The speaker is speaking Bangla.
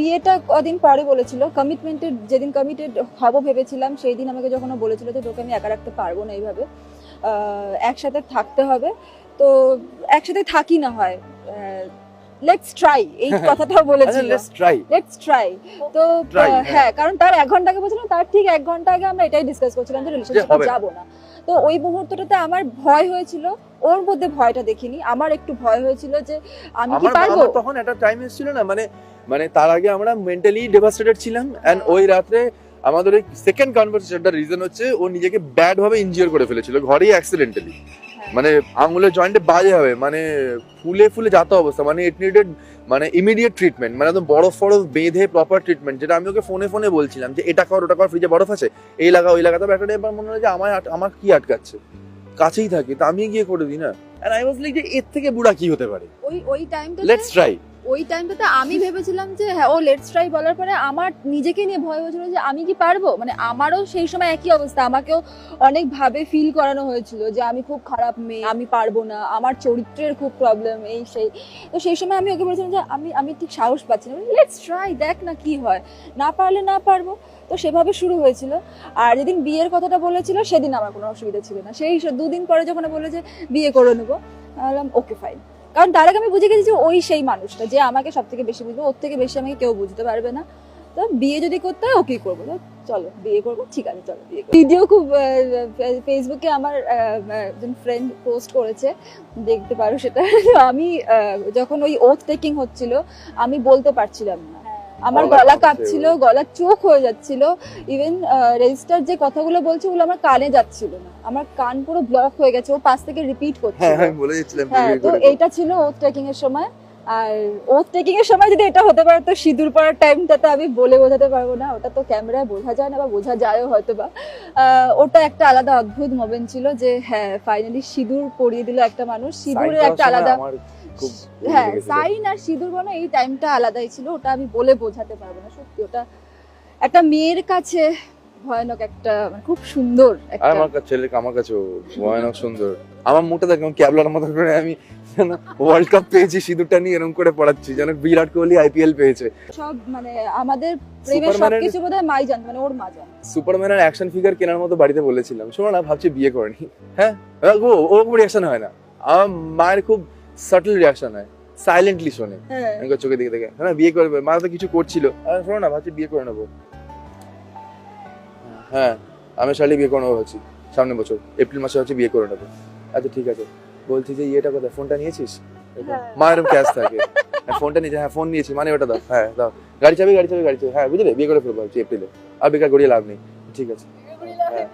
বিয়েটা কদিন পরে বলেছিল। কমিটমেন্টের যেদিন কমিটেড হব ভেবেছিলাম সেই দিন আমাকে যখন বলেছিল যে, তোকে আমি একা রাখতে পারব না এইভাবে একসাথে থাকতে হবে। তো একসাথে থাকি না হয়। লেটস ট্রাই এই কথাটাও আচ্ছা বলেছিল। লেটস ট্রাই লেটস ট্রাই তো হ্যাঁ। হ্যাঁ কারণ তার এক ঘণ্টা আগে বলছিলাম তার ঠিক এক ঘণ্টা আগে আমরা এটাই ডিসকাস করছিলাম যে রিলেশনশিপে হবে। না। তো ওই মুহূর্তটাতে আমার ভয় হয়েছিল ওর মধ্যে ভয়টা দেখিনি। আমার একটু ভয় হয়েছিল যে আমি কি পারব? তখন একটা টাইম এসেছিল না মানে মানে তার আগে আমরা মেন্টালি ডেভাস্টেটেড ছিলাম এন্ড ওই রাত্রে আমাদের ওই সেকেন্ড কনভারসেশনটার রিজন হচ্ছে ও নিজেকে ব্যাড ভাবে ইনজিওর করে ফেলেছিল ঘরেই অ্যাক্সিডেন্টালি। মানে আঙুলের জয়েন্টে বাজে হবে মানে ফুলে ফুলে যাতা অবস্থা মানে ইট নিডেড মানে ইমিডিয়েট ট্রিটমেন্ট মানে একদম বরফ ফরফ বেঁধে প্রপার ট্রিটমেন্ট যেটা আমি ওকে ফোনে ফোনে বলছিলাম যে এটা কর ওটা কর ফ্রিজে বরফ আছে এই লাগা ওই লাগা তবে একটা এবার মনে হয় যে আমার আমার কি আটকাচ্ছে? কাছেই থাকে তা আমি গিয়ে করে দিই না? আই ওয়াজ লাইক যে এর থেকে বুড়া কি হতে পারে? ওই ওই টাইমটা লেটস ট্রাই ওই টাইমটাতে আমি ভেবেছিলাম যে হ্যাঁ ও লেটস ট্রাই বলার পরে আমার নিজেকে নিয়ে ভয় হয়েছিল যে, আমি কি পারব? মানে আমারও সেই সময় একই অবস্থা। আমাকেও অনেক ভাবে ফিল করানো হয়েছিল যে, আমি খুব খারাপ মেয়ে, আমি পারব না, আমার চরিত্রের খুব প্রবলেম এই সেই। তো সেই সময় আমি ওকে বলেছিলাম যে, আমি আমি ঠিক সাহস পাচ্ছি না। লেটস ট্রাই দেখ না কি হয়। না পারলে না পারব। তো সেভাবে শুরু হয়েছিল। আর যেদিন বিয়ের কথাটা বলেছিল, সেদিন আমার কোনো অসুবিধা ছিল না। সেই দুদিন পরে যখন ও বলল যে, বিয়ে করে নেব বললাম ওকে ফাইন কারণ তার আগে আমি বুঝে গেছি যে ওই সেই মানুষটা, যে আমাকে সব থেকে বেশি বুঝবে, ওর থেকে বেশি আমাকে কেউ বুঝতে পারবে না। তো বিয়ে যদি করতে হয়, ওকেই করব। চলো, বিয়ে করব, ঠিক আছে, চলো, বিয়ে ভিডিও খুব ফেসবুকে আমার একজন ফ্রেন্ড পোস্ট করেছে, দেখতে পারো সেটা। আমি যখন ওই ওথ টেকিং হচ্ছিল, আমি বলতে পারছিলাম না। আমার গলা কাঁপছিল গলা চোখ হয়ে যাচ্ছিল। ইভেন রেজিস্টার যে কথাগুলো বলছে ওগুলো আমার কানে যাচ্ছিল না। আমার কান পুরো ব্লক হয়ে গেছে ও পাশ থেকে রিপিট হ্যাঁ আমি বলে দিচ্ছিলাম হ্যাঁ তো এইটা ছিল ওথ টেকিং এর সময়। আর ওথ টেকিং এর সময় যদি এটা হতে পারে তো সিঁদুর পরার টাইমটাতে আমি বলে বোঝাতে পারব না। ওটা তো ক্যামেরায় বোঝা যায় না বা বোঝা যায়ও হয়তো বা ওটা একটা আলাদা অদ্ভুত মোমেন্ট ছিল যে হ্যাঁ ফাইনালি সিঁদুর পরিয়ে দিল একটা মানুষ। সিঁদুরের একটা আলাদা খুব হ্যাঁ সাইন আর সিঁদুর বানো এই টাইমটা আলাদাই ছিল ওটা আমি বলে বোঝাতে পারব না সত্যি ওটা একটা মেয়ের কাছে ভয়ানক একটা মানে খুব সুন্দর একটা আমার কাছে ছেলে আমার কাছে ভয়ানক সুন্দর। আমার মুখটা দেখলাম ক্যাবলার মতো করে আমি ওয়ার্ল্ড কাপ পেয়েছি সিঁদুরটা নিয়ে এরকম করে পড়াচ্ছি যেন বিরাট কোহলি আইপিএল পেয়েছে। সব মানে আমাদের প্রেমের সবকিছু বোধহয় মাই জানতো মানে ওর মা জানে সুপারম্যানের অ্যাকশন ফিগার কেনার মতো বাড়িতে বলেছিলাম। শোনো না ভাবছি বিয়ে করেনি। হ্যাঁ? ও ও খুব রিয়াকশন হয় না। আমার মায়ের খুব সাটল রিয়াকশন হয় সাইলেন্টলি শোনে। হ্যাঁ। আমি চোখে দিকে দেখে হ্যাঁ বিয়ে করবে মা তো কিছু করছিল। শোনো না ভাবছি বিয়ে করে নেব। হ্যাঁ আমি শালি বিয়ে করে নেব ভাবছি সামনের বছর এপ্রিল মাসে হচ্ছে বিয়ে করে নেব। আচ্ছা ঠিক আছে। বলছি যে ইয়েটা কোথায় ফোনটা নিয়েছিস। মা এরকম ক্যাশ থাকে। হ্যাঁ, ফোনটা নিয়েছে হ্যাঁ ফোন নিয়েছি মানে ওটা দাও হ্যাঁ দাও। গাড়ি চাবি গাড়ি চাবি গাড়ি চাবি। হ্যাঁ বুঝলে বিয়ে করে ফেলব ভাবছি এপ্রিলে। আর বেকার গড়িয়ে লাভ নেই। ঠিক আছে। হ্যাঁ।